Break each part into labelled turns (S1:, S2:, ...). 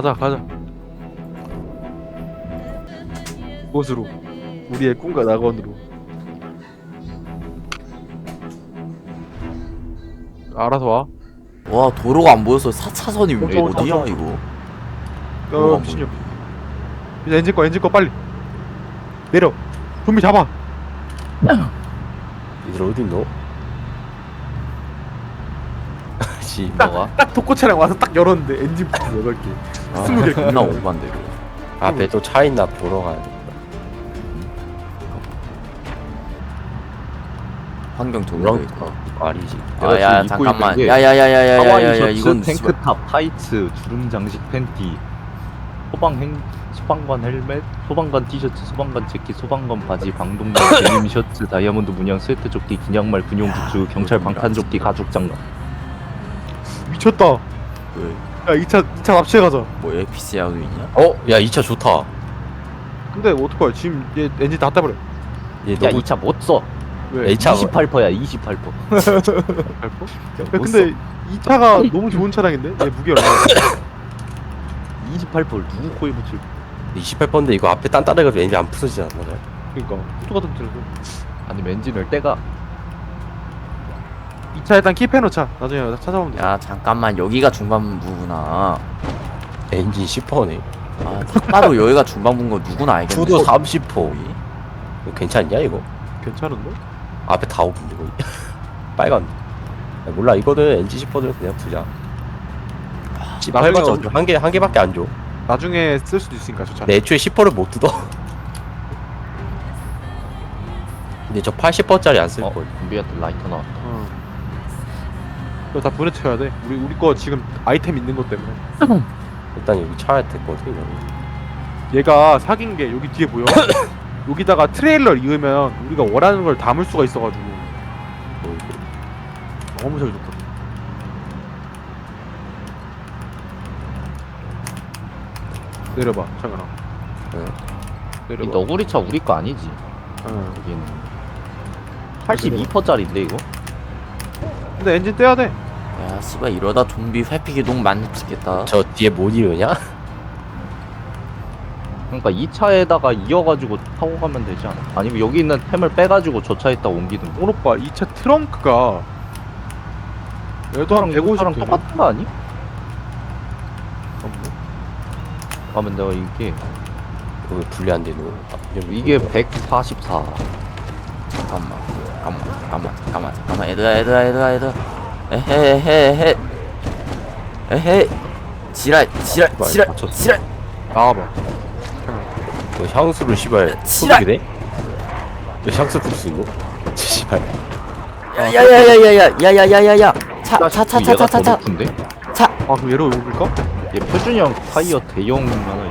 S1: 가자 가자 곳으로 우리의 꿈과 낙원으로 알아서 와
S2: 와 도로가 안 보여서 4차선이 왜
S1: 어, 저,
S2: 어디야
S1: 저, 저.
S2: 이거
S1: 어,
S2: 안
S1: 미친년. 이제 엔진 꺼, 엔진 꺼, 빨리. 내려. 좀비 잡아.
S3: 얘들 어디 있노? 씨
S2: 뭐가?
S1: 딱 독고 차량 와서 딱 열었는데 엔진 부품 8개.
S3: 아,
S1: 스무 개.
S2: 존나 오반데 이거.
S3: 앞에 또 차 있나 보러 가야 돼
S2: 환경
S3: 그런
S2: 있고
S3: 거 아니지.
S2: 아야
S4: 지금 입고
S2: 잠깐만.
S4: 있는 게
S2: 야야야야야야야
S4: 하와이 셔츠,
S2: 이건 씨발-
S4: 탱크탑, 타이츠, 주름 장식 팬티, 소방 행 소방관 헬멧, 소방관 티셔츠, 소방관 재킷, 소방관 바지, 방독면 데님 셔츠, 다이아몬드 문양 스웨트 조끼, 기념말 군용 굿즈, 경찰 방탄 조끼, 가죽 장갑.
S1: 미쳤다.
S2: 왜?
S1: 야, 2차, 2차 납치해 가자.
S2: 뭐 APC하고 있냐?
S3: 어? 야이차 좋다
S1: 근데 어떡해. 지금 얘 엔진 다 따버려.
S3: 얘
S4: 야,
S3: 너무
S4: 이 차 못 써.
S1: 왜?
S3: 이 차-
S4: 28%야, 28%.
S1: 밟고? 야, 근데 이 차가 너무 좋은 차량인데? 얘 무게 얼마야?
S4: 28%를 누구 코에 붙일?
S3: 28번인데 이거 앞에 딴따라해가지고 엔진 안 부서지지 않나
S1: 그니까. 똑같은 차라서.
S4: 아니면 엔진을 떼가.
S1: 이 차 일단 킵해놓자. 나중에 찾아보면 돼.
S2: 야 잠깐만 여기가 중반부구나
S3: 엔진 10%네
S2: 아 따로 여기가 중반부인 거 누구나 알겠네
S3: 투도 30% 이거 괜찮냐 이거?
S1: 괜찮은데?
S3: 앞에 다 오픈데 거의 빨간 야, 몰라 이거는 엔진 10%는 그냥 두자 해봤자
S1: 어디-
S3: 한 개, 한 개밖에 안 줘.
S1: 나중에 쓸 수도 있으니까, 저 차.
S3: 근데 애초에 10%를 못 뜯어. 근데 저 80%짜리 안 쓸
S4: 어,
S3: 거야.
S4: 준비한테 라이터 나왔다.
S1: 어. 이거 다 보내쳐야 돼. 우리 우리 거 지금 아이템 있는 것 때문에.
S3: 일단 여기 차에 됐거든. 이거.
S1: 얘가 사귄 게 여기 뒤에 보여? 여기다가 트레일러 이으면 우리가 원하는 걸 담을 수가 있어가지고
S3: 뭐 이게.
S1: 너무 잘 좋거든. 내려봐, 창현아.
S3: 네.
S4: 이
S1: 내려봐.
S4: 너구리 차 우리 거 아니지?
S1: 어.
S4: 여기는 82%짜리인데 이거?
S1: 근데 엔진 떼야 돼.
S2: 야 씨발 이러다 좀비 회피기 너무 많이 찍겠다
S3: 저 뒤에 못 이으냐?
S4: 그러니까 이 차에다가 이어가지고 타고 가면 되지 않아? 아니면 여기 있는 템을 빼가지고 저 차에다 옮기든
S1: 봐, 이차 트렁크가 얘도 한150
S4: 차랑
S1: 되네?
S4: 똑같은 거 아니? 그러면 내가 이게
S3: 그거 분리 안 되는 거.
S4: 이게 144
S2: 잠깐만 잠깐만 잠깐만 잠깐만 잠깐만 얘들아 얘들아 얘들아 얘들아 에헤헤헤 에헤 지랄 지랄 지랄
S3: 맞췄어.
S2: 지랄
S1: 나와봐.
S3: 그 향수를 씨발
S2: 씨발.
S3: 소독이 돼? 왜 향수 풀수 있노? 씨발.
S2: 야야야야야야야야야야 차차차차
S4: 얘가 더
S2: 차차차
S4: 높은데?
S1: 아, 그럼 얘로 옮길까?
S4: 얘 표준이 형 타이어 대형 하나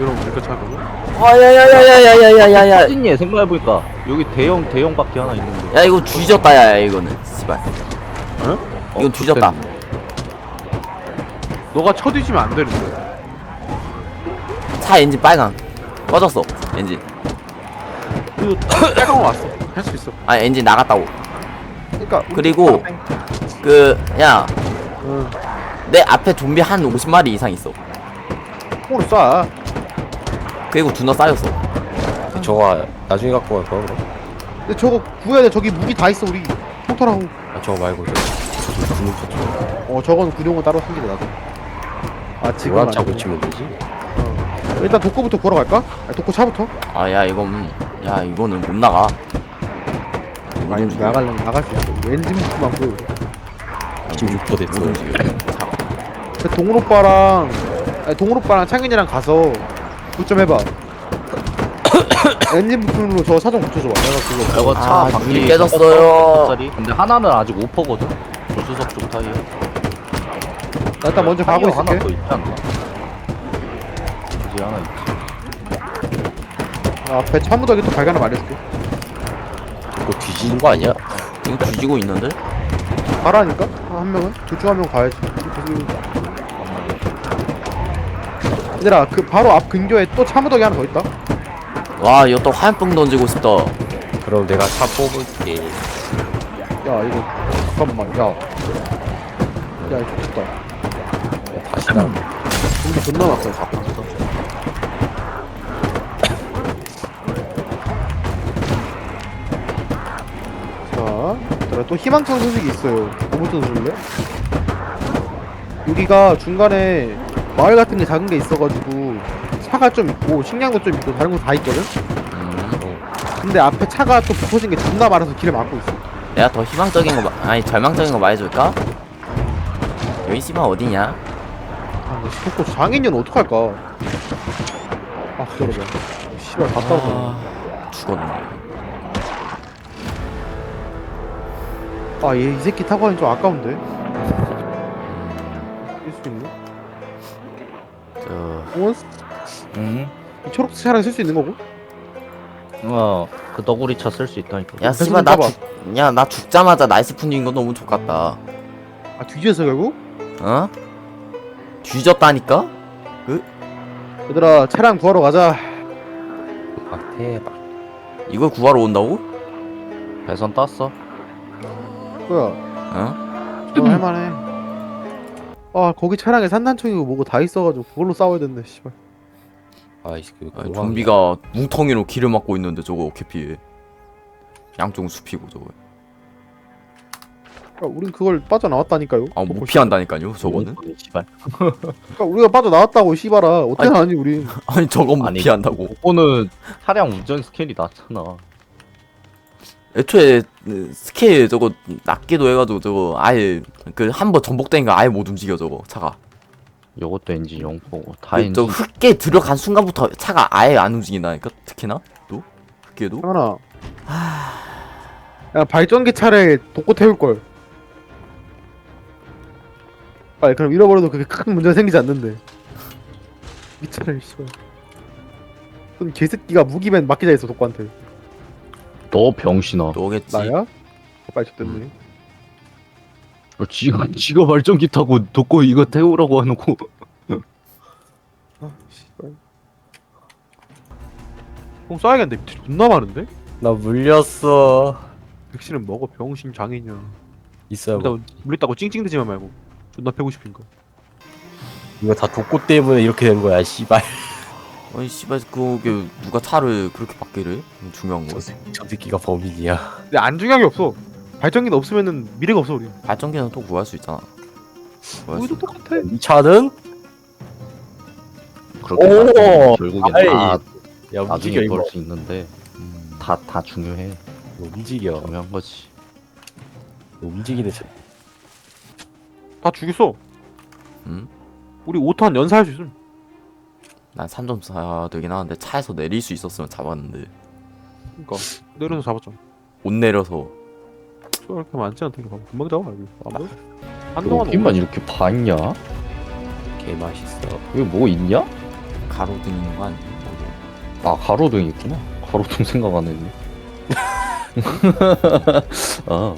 S1: 얘로 옮길까, 차 그거?
S2: 와야야야야야야야야
S4: 표준이 애 생각해보니까 여기 대형 대형 바퀴 하나 있는데
S2: 야 이거 뒤졌다 야 이거는 씨발
S1: 어?
S2: 이건 뒤졌다
S1: 너가 쳐뒤지면 안 되는데.
S2: 차 엔진 빨강 꺼졌어 엔진
S1: 그리고 빨간 거 왔어. 할 수 있어.
S2: 아 엔진 나갔다고
S1: 그러니까
S2: 그리고 그 야 내
S1: 응.
S2: 앞에 좀비 한 50마리 이상 있어
S1: 총으로 쏴.
S2: 그리고 두너 쌓였어
S3: 저거 나중에 갖고 갈 거야 그럼?
S1: 근데 저거 구해야 돼. 저기 무기 다 있어 우리. 통털하고.
S3: 아 저거 말고 저 저, 주는 거 저.
S1: 어 저건 구룡은 따로 숨기래 나도. 아 지금
S3: 노란 차
S1: 아니고.
S3: 고치면 되지.
S1: 어. 일단 독고부터 구러 갈까? 아, 독고 차부터.
S2: 아 야 이건 야 이거는 못 나가
S1: 아니 나갈래 나갈 수 있어. 엔진 부품만 보여.
S3: 지금 6% 됐어.
S1: 그 동훈 오빠랑 아니, 동훈 오빠랑 창현이랑 가서 굿좀 해봐. 엔진 부품으로 저 사정 붙여줘. 봐. 내가 그거.
S4: 저거 차
S2: 아,
S4: 바퀴
S2: 눈이 깨졌어요.
S4: 짜리 근데 하나는 아직 오퍼거든 조수석 쪽 타이어
S1: 나 일단 먼저 가고
S4: 타이어 하나
S1: 있을게.
S4: 더 있지 않나? 이제 하나 있지
S1: 아, 앞에 차 무더기 또 발견을 말해줄게.
S3: 이거 뒤지는 거 아니야?
S2: 이거 뒤지고 있는데?
S1: 가라니까? 한 명은? 둘 중 한 명 가야지. 얘들아, 그 바로 앞 근교에 또 차 무더기 하나 더 있다.
S2: 와 이거 또 화염병 던지고 싶다
S3: 그럼 내가 차 뽑을게.
S1: 야, 이거 잠깐만, 야. 야, 이거 좋다.
S3: 다시 나.
S1: 좀비 존나 많다 잡다 자, 얘들아, 또 희망찬 소식이 있어요. 뭐부터 들을래? 여기가 중간에 마을 같은 게 작은 게 있어가지고 차가 좀 있고 식량도 좀 있고 다른 거 다 있거든?
S2: 음.
S1: 근데 앞에 차가 또 붙어진 게 존나 많아서 길을 막고 있어.
S2: 내가 더 희망적인 거 마- 아니 절망적인 거 말해줄까? 여기 씨발 어디냐?
S1: 아, 나 속고 장인년 어떡할까? 아, 기다려봐. 씨발, 갔다 오자.
S2: 아, 죽었네.
S1: 아, 얘 이 새끼 타고 가는 좀 아까운데? 쓸수 있네?
S2: 저
S1: 어?
S4: 응?
S1: 이 초록색 차량 쓸 수 있는 거고?
S4: 어 그 너구리 차 쓸 수 있다니까
S2: 야 씨발 나. 죽, 야 나 죽자마자 나이스 푼인 거 너무 좋겠다.
S1: 아, 뒤졌어, 결국?
S2: 어? 뒤졌다니까?
S1: 얘들아, 차량 구하러 가자.
S3: 아 대박
S2: 이걸 구하러 온다고?
S4: 배선 땄어
S1: 뭐야,
S2: 어?
S1: 저 할만해. 아, 거기 차량에 산탄총이고 뭐고 다 있어가지고 그걸로 싸워야 된대, 씨발.
S3: 아이 그
S2: 아니, 좀비가 뭉텅이로 길을 막고 있는데 저거 어떻게 피해? 양쪽 숲이고 저거.
S1: 아, 우린 그걸 빠져나왔다니까요.
S2: 아못
S1: 먹고
S2: 피한다니까요 저거는?
S4: 어, 씨발
S1: 그러니까 우리가 빠져나왔다고, 씨발아. 어떻게
S2: 아니,
S1: 하니, 우리.
S2: 아니 저건 못
S4: 아니.
S2: 피한다고.
S4: 그거는 차량 운전 스케일이 낮잖아
S2: 애초에 그 스케일 저거 낮기도 해가지고 저거 아예 그 한 번 전복되니까 아예 못 움직여 저거 차가.
S4: 요것도 엔진 0포고 다
S2: 그,
S4: 엔진
S2: 저 흙게 들어간 순간부터 차가 아예 안 움직인다니까 특히나 또 흙게도.
S1: 하나. 야, 발전기 차례 독고 태울 걸. 아, 그럼 잃어버려도 그게 큰 문제가 생기지 않는데. 이 차례, 씨발. 손 개새끼가 무기맨 맡기자 했어, 독고한테.
S4: 너 병신아
S2: 너겠지.
S1: 나야? 빨리 됐네.
S4: 어, 지가 지가 발전기 타고 돕고 이거 태우라고 해놓고.
S1: 아, 씨발. 형 쏴야겠는데? 밑에 존나 많은데?
S3: 나 물렸어.
S1: 백신은 먹어 병신 장애냐
S3: 있어요
S1: 물렸다고, 물렸다고 찡찡대지만 말고. 존나 패고 싶은 거.
S3: 이거 다 독고 때문에 이렇게 된 거야 씨발.
S2: 아니 씨발 그게 누가 차를 그렇게 바뀌래? 중요한 거.
S3: 저, 새- 저 새끼가 범인이야.
S1: 근데 안 중요한 게 없어 발전기는 없으면은 미래가 없어 우리
S2: 발전기는 또 구할 수 있잖아. 구할 수
S1: 우리도 똑같아.
S3: 이 차는?
S4: 그렇게
S3: 오!
S4: 결국엔
S3: 아이,
S4: 다
S3: 야 움직여
S4: 나중에
S3: 이거.
S4: 볼수 있는데
S2: 음.
S4: 다 다 중요해.
S3: 움직여.
S4: 중요한 거지.
S3: 움직이는 차
S1: 다 죽였어.
S2: 음?
S1: 우리 5탄 연사할 수 있음.
S2: 난 3점 사 되긴 하는데 차에서 내릴 수 있었으면 잡았는데.
S1: 그니까. 내려서 잡았잖아.
S2: 못 내려서
S1: 그렇게 많지 않다니까 금방 잡아 여기 아무 한동안
S4: 여기만 이렇게 봤냐?
S3: 개 맛있어
S4: 여기 뭐 있냐?
S2: 가로등 있는 거 아니야?
S4: 아 가로등 있구나 가로등 생각 안 했네 아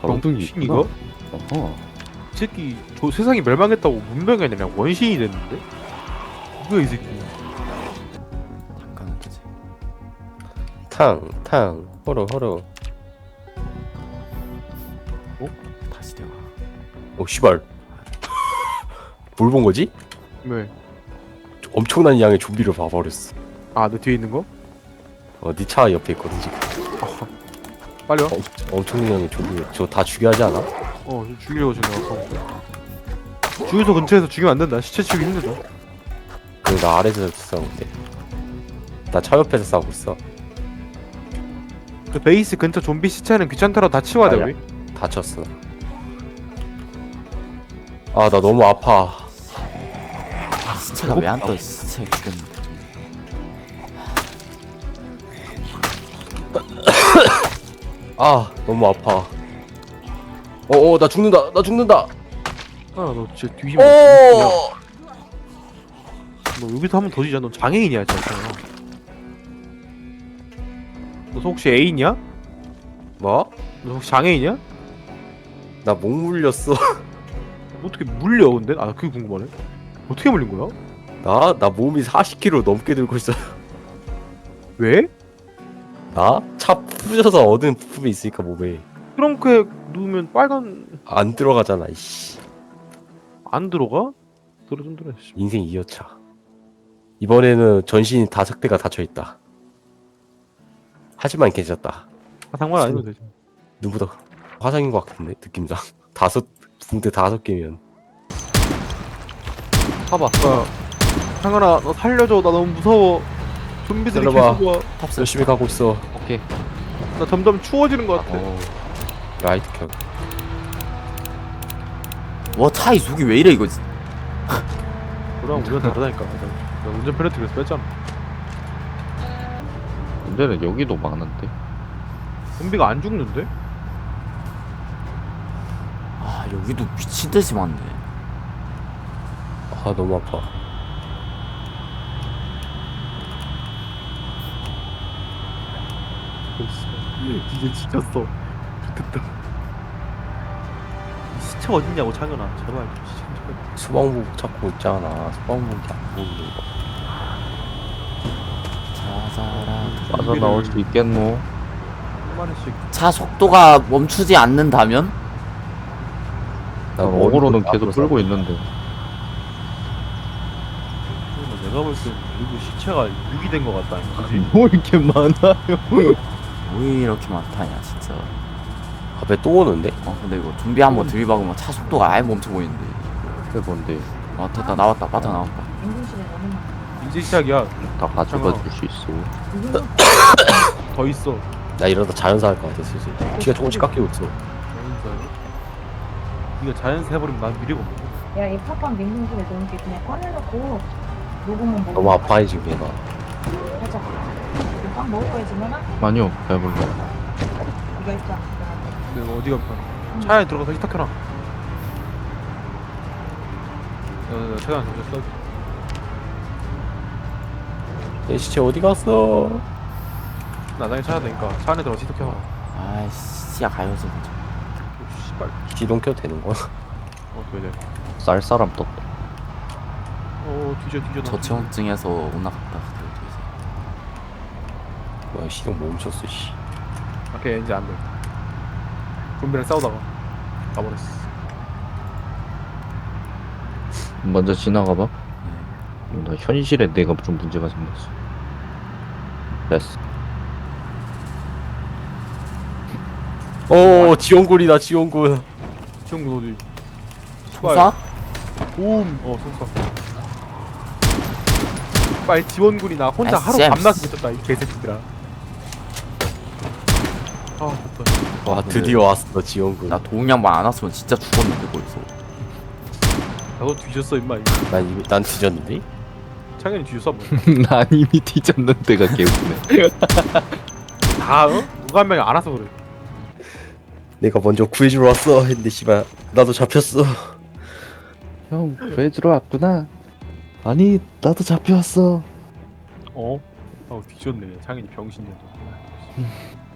S4: 가로등이
S1: 병신
S4: 있구나
S1: 이거?
S4: 어허.
S1: 이 새끼 저 세상이 멸망했다고 문명이 아니라 원신이 됐는데? 뭐야 이 새끼
S2: 되지.
S3: 탕탕 호로 호로 오 씨발 뭘 본 거지?
S1: 왜?
S3: 엄청난 양의 좀비를 봐버렸어
S1: 아 너 뒤에 있는 거?
S3: 어네 차 옆에 있거든 지금
S1: 빨리 와
S3: 엄, 엄청난 양의 좀비 저다 죽여야 하지 않아?
S1: 어, 좀 죽이려고 지금 나왔어. 주유소 근처에서 죽이면 안 된다. 시체 치우기 힘들다.
S3: 그리고 나 아래에서 싸우는데 나 차 옆에서 싸우고 있어
S1: 그 베이스 근처 좀비 시체는 귀찮더라도 다 치워야 돼,
S3: 아니야.
S1: 우리.
S3: 다쳤어 아 나 너무 아파
S2: 시체가 왜 안 떠? 시체 죽였는데.
S3: 아 너무 아파 어 어 나 죽는다 나 죽는다
S1: 아, 너 진짜 뒤집어. 너 여기서 한 번 더 지자. 너 장애인이야, 진짜. 너 혹시 애인이야?
S3: 뭐?
S1: 너 혹시 장애인이야?
S3: 나 목 물렸어
S1: 어떻게 물려, 근데? 아, 그게 궁금하네. 어떻게 물린 거야?
S3: 나? 나 몸이 40kg 넘게 들고 있어
S1: 왜?
S3: 나? 차 부셔서 얻은 부품이 있으니까 몸에
S1: 트렁크에 누우면 빨간
S3: 안 들어가잖아 이씨
S1: 안 들어가?
S4: 뚜루둔뚜루 씨.
S3: 인생 2여차. 이번에는 전신이 다섯 대가 닫혀 있다. 하지만 괜찮다.
S1: 상관 아니면 되죠.
S3: 누구보다 화상인 것 같은데 느낌상 다섯 붕대 다섯 개면
S1: 봐봐. 상관아 너 살려줘. 나 너무 무서워. 좀비들이. 계속 와.
S2: 탑승
S3: 열심히 가고 있어.
S4: 오케이.
S1: 나 점점 추워지는 것 같아.
S3: 어, 라이트 켜.
S2: 와 차이 속이 왜 이래 이거
S1: 그럼 우리가 다르다니까. 나 운전 페널티를 뺐잖아.
S4: 문제는 여기도 많은데.
S1: 좀비가 안 죽는데?
S2: 아 여기도 미친 듯이 많네
S3: 아 너무 아파.
S1: 이제 지쳤어. 됐다. 시체 어딨냐고 창현아. 제발.
S3: 수방복 찾고 있잖아. 수방복이 안 보이는 거.
S2: 자자라
S4: 빠져나올 수 있겠노?
S1: 한 마리씩.
S2: 차 속도가 멈추지 않는다면
S4: 나 어그로는 계속 끌고 있는데.
S1: 내가 볼땐 그리고 시체가 6이 된것 같다.
S4: 뭐 이렇게 많아요?
S2: 왜 이렇게 많다냐 진짜
S3: 앞에 또 오는데?
S2: 어 근데 이거 좀비 한번 들이박으면 차 속도가 아예 멈춰 보이는데
S4: 그게 뭔데?
S2: 아 됐다 나왔다 빠져 나왔다
S5: 너무 많아.
S1: 이제 시작이야.
S4: 다 가져가 줄 수 있어.
S1: 더 있어.
S3: 나 이러다 자연사 할 것 같아 슬슬. 키가 조금씩 깎이고 있어.
S1: 이거 자연스 해버리면 난 미래가 없어.
S5: 야, 이 팝빵 냉동실에 넣은 게 그냥 꺼내놓고 녹으면 먹어.
S3: 너무 아파해 지금 얘가.
S5: 살짝. 이거 빵 먹을 거야, 지면아?
S4: 아니요, 배불러.
S5: 이거 있잖아.
S1: 내가 어디가 불편? 차 안에 들어가서 히터 켜놔. 야, 야, 최대한 좀 써.
S3: 내 시체 어디 갔어?
S1: 나중에 찾아야 되니까 차 안에 들어가서 히터 켜놔.
S2: 아이씨 가요제 진짜
S1: 오, 씨발.
S3: 기동 켜도 되는 거야?
S1: 어, 그래, 돼.
S4: 쌀 사람 떴다.
S1: 어, 뒤져, 뒤져. 나.
S2: 저체온증에서 올라갔다
S3: 뭐야 시동 멈췄어 씨.
S1: 오케이, 이제 안 돼. 좀비랑 싸우다가 가버렸어.
S4: 먼저 지나가봐.
S2: 네.
S4: 나 현실에 내가 좀 문제가 생겼어. 됐어.
S3: 오 지원군이다 지원군.
S1: 지원군 어디?
S2: 소사?
S1: 옴! 어, 손사. 빨 지원군이 나 혼자
S2: 아,
S1: 하루
S2: 쌤.
S1: 밤낮 미쳤다, 이 개새끼들아. 아, 됐다.
S3: 와 드디어 왔어 지원군.
S2: 나 동양만 안 왔으면 진짜 죽었는데 거기서
S1: 나도 뒤졌어, 임마.
S3: 난 이미 난 뒤졌는데?
S1: 창현이 뒤졌어, 뭐.
S4: 난 이미 뒤졌는 데가 개웃네.
S1: 다, 어? 누가 한 명이 안 와서 그래.
S3: 내가 먼저 구해주러 왔어 했는데 씨발 나도 잡혔어.
S4: 형, 왜 들어왔구나. 아니, 나도 잡혀왔어.
S1: 어? 어, 뒤졌네. 창현이 병신이야.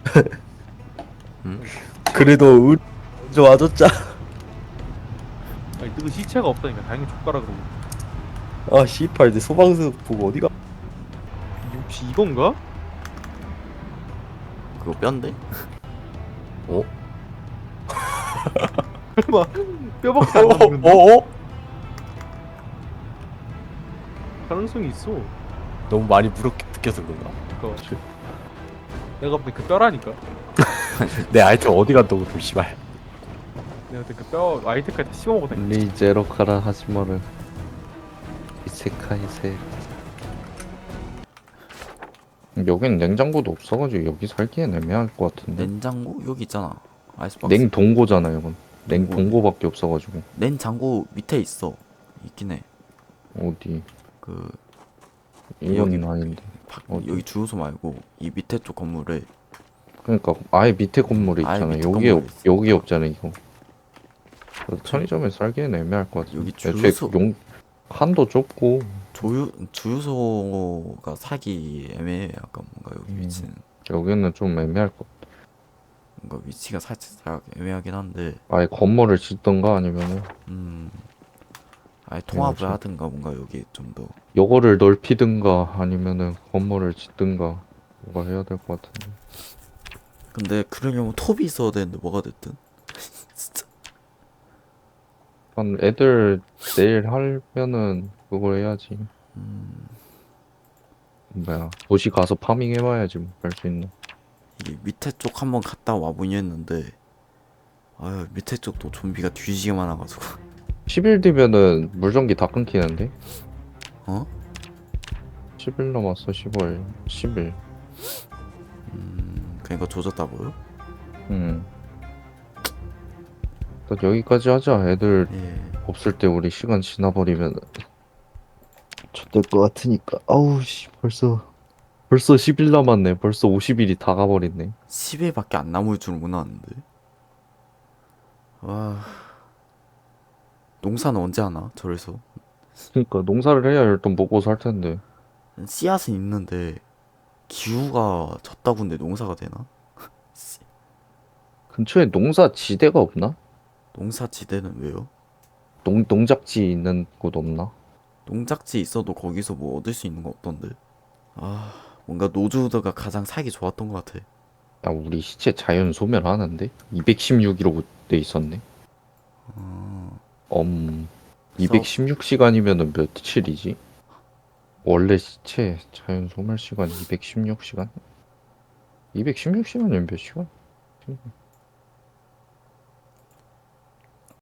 S3: 그래도 우 먼저 와줬자.
S1: 아니, 그 시체가 없다니까. 당연히 족가락으로.
S3: 아 씨발 내 소방서 보고 어디가?
S1: 혹시 이건가?
S2: 그거 뼈인데?
S3: 어?
S1: 설마, 뼈밖에 안 남는데?
S3: 어? 어?
S1: 가능성이 있어.
S3: 너무 많이 무겁게 느껴서 그런가?
S1: 그니까. 내가 볼때 그 뼈라니까.
S3: 내 아이템 어디 갔다고 그 씨발.
S1: 내가 볼때그 뼈, 아이템까지 다 씹어먹었다니까.
S4: 리제로 카라 하지마를. 이세카이세. 여긴 냉장고도 없어가지고 여기 살기엔 애매할 것 같은데.
S2: 냉장고? 여기 있잖아 아이스박스
S4: 냉동고잖아요, 이건. 냉동고밖에 없어가지고.
S2: 냉장고 밑에 있어 있긴 해
S4: 어디?
S2: 그 여기.
S4: 아닌데.
S2: 박,
S4: 어디?
S2: 여기 주유소 말고 이 밑에 쪽 건물에
S4: 그러니까 아예 밑에 건물에
S2: 아예
S4: 있잖아.
S2: 밑에
S4: 여기 없,
S2: 있어.
S4: 여기 없잖아 이거. 그래서 편의점에 살기엔 애매할 것 같아.
S2: 여기
S4: 애초에
S2: 주유소-
S4: 용 한도 좁고
S2: 조유, 주유소가 사기 애매해 약간 뭔가 여기
S4: 음.
S2: 위치는
S4: 여기는 좀 애매할 것. 같아.
S2: 뭔가 위치가 살짝 애매하긴 한데
S4: 아예 건물을 짓던가 아니면은
S2: 음 아예 통합을
S4: 그렇죠.
S2: 하든가 뭔가 여기 좀 더
S4: 요거를 넓히든가 아니면은 건물을 짓든가 뭐가 해야 될 것 같은데.
S2: 근데 그러려면 톱이 있어야 되는데 뭐가 됐든 진짜
S4: 한 애들 내일 하면은 그걸 해야지.
S2: 음,
S4: 뭐야 도시 가서 파밍 해봐야지 뭐할수 있는.
S2: 밑에 쪽 한번 갔다 와보니 했는데 아유 밑에 쪽도 좀비가 뒤지게 많아가지고
S4: 10일 뒤면은 물전기 다 끊기는데?
S2: 어?
S4: 10일 남았어 10월 10일.
S2: 음 그러니까 조졌다고요?
S4: 음. 일단 여기까지 하자. 애들
S2: 예
S4: 없을 때 우리 시간 지나버리면
S3: 좆될 것 같으니까. 아우 씨 벌써
S4: 벌써 10일 남았네. 벌써 50일이 다 가버렸네.
S2: 10일밖에 안 남을 줄 몰랐는데 와 농사는 언제 하나 저래서
S4: 그러니까 농사를 해야 일단 먹고 살 텐데.
S2: 씨앗은 있는데 기후가 졌다군데 농사가 되나? 씨,
S4: 근처에 농사 지대가 없나?
S2: 농사 지대는 왜요?
S4: 농 농작지 있는 곳 없나?
S2: 농작지 있어도 거기서 뭐 얻을 수 있는 거 없던데 아 뭔가 노즈우드가 가장 살기 좋았던 것 같아
S4: 야 우리 시체 자연 소멸하는데 216이라고 돼 있었네.
S2: 어,
S4: 엄 216시간이면은 며칠이지? 원래 시체 자연 소멸 시간 216시간? 216시간이면 몇 시간?